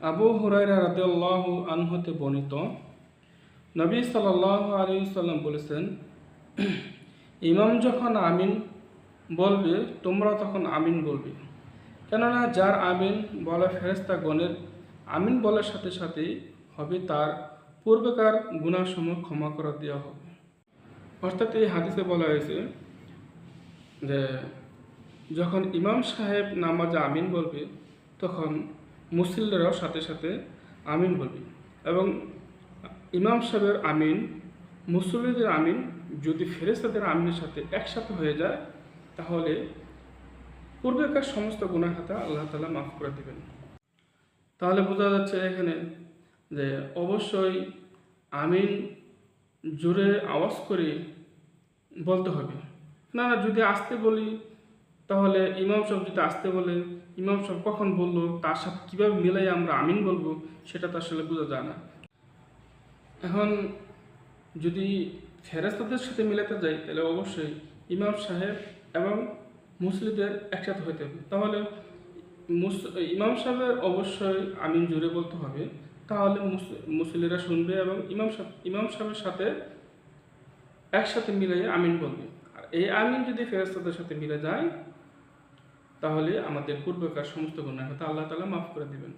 আবু হুরাইরা রাদিয়াল্লাহ আনহতে বর্ণিত, নবী সাল্লাহ আলী সাল্লাম বলেছেন, ইমাম যখন আমিন বলবে, তোমরা তখন আমিন বলবে। কেননা যার আমিন বলা ফেরেস্তা গণের আমিন বলার সাথে সাথেই হবে তার পূর্বেকার গুণাসমূহ ক্ষমা করে দেওয়া হবে। অর্থাৎ এই হাদিসে বলা হয়েছে যে, যখন ইমাম সাহেব নামাজে আমিন বলবে, তখন মুসল্লিরাও সাথে সাথে আমিন বলবে এবং ইমাম সাহেবের আমিন, মুসল্লিদের আমিন যদি ফেরেস্তাদের আমিনের সাথে একসাথে হয়ে যায়, তাহলে পূর্বেকার সমস্ত গুণার খাতা আল্লাহ তালা মাফ করে দেবেন। তাহলে বোঝা যাচ্ছে এখানে যে অবশ্যই আমিন জোরে আওয়াজ করে বলতে হবে। না না, যদি আসতে বলি তাহলে ইমাম সাহেব যদি আসতে বলে, ইমাম সাহেব কখন বলল, তার সাথে কীভাবে মিলাই আমরা আমিন বলব, সেটা তো আসলে বোঝা যায় না। এখন যদি ফেরেস্তাদের সাথে মিলাতে যাই, তাহলে অবশ্যই ইমাম সাহেব এবং মুসলিদের একসাথে হইতে হবে। তাহলে ইমাম সাহেবের অবশ্যই আমিন জুড়ে বলতে হবে। তাহলে মুস- মুসলিরা শুনবে এবং ইমাম সাহেব ইমাম সাহেবের সাথে একসাথে মিলিয়ে আমিন বলবে। এই আমিন যদি ফেরেস্তাদের সাথে মিলে যায়, তাহলে আমাদের পূর্বকার সমস্ত গুণার কথা আল্লাহ তালা মাফ করে দিবেন।